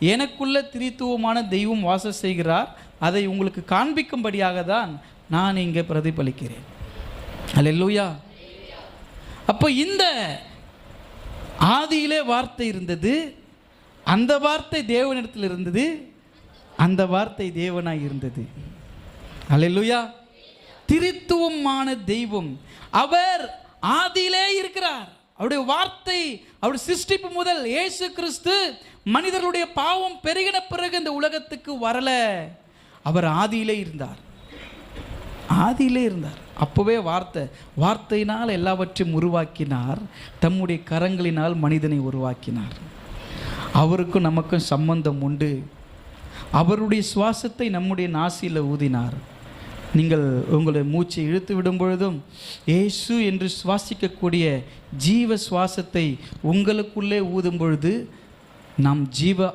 எனக்குள்ள திரித்துவமான தெய்வம் வாசம் செய்கிறார். அதை உங்களுக்கு காண்பிக்கும்படியாக தான் நான் இங்கே பிரதிபலிக்கிறேன். அல்லேலூயா அப்போ இந்த ஆதியிலே வார்த்தை இருந்தது. அந்த வார்த்தை தேவனிடத்தில் இருந்தது. அந்த வார்த்தை தேவனாய் இருந்தது. அல்லேலூயா திரித்துவமான தெய்வம். அவர் ஆதியிலே இருக்கிறார். அவருடைய வார்த்தை அவருடைய சிருஷ்டிப்பு முதல் இயேசு கிறிஸ்து மனிதர்களுடைய பாவம் பெருகின பிறகு இந்த உலகத்துக்கு வரல. அவர் ஆதியிலே இருந்தார். ஆதியிலே இருந்தார். அப்போவே வார்த்தை வார்த்தையினால் எல்லாவற்றையும் உருவாக்கினார். தம்முடைய கரங்களினால் மனிதனை உருவாக்கினார். அவருக்கும் நமக்கும் சம்பந்தம் உண்டு. அவருடைய சுவாசத்தை நம்முடைய நாசியில் ஊதினார். நீங்கள் உங்களை மூச்சை இழுத்து விடும் பொழுதும் இயேசு என்று சுவாசிக்கக்கூடிய ஜீவ சுவாசத்தை உங்களுக்குள்ளே ஊதும் பொழுது நாம் ஜீவ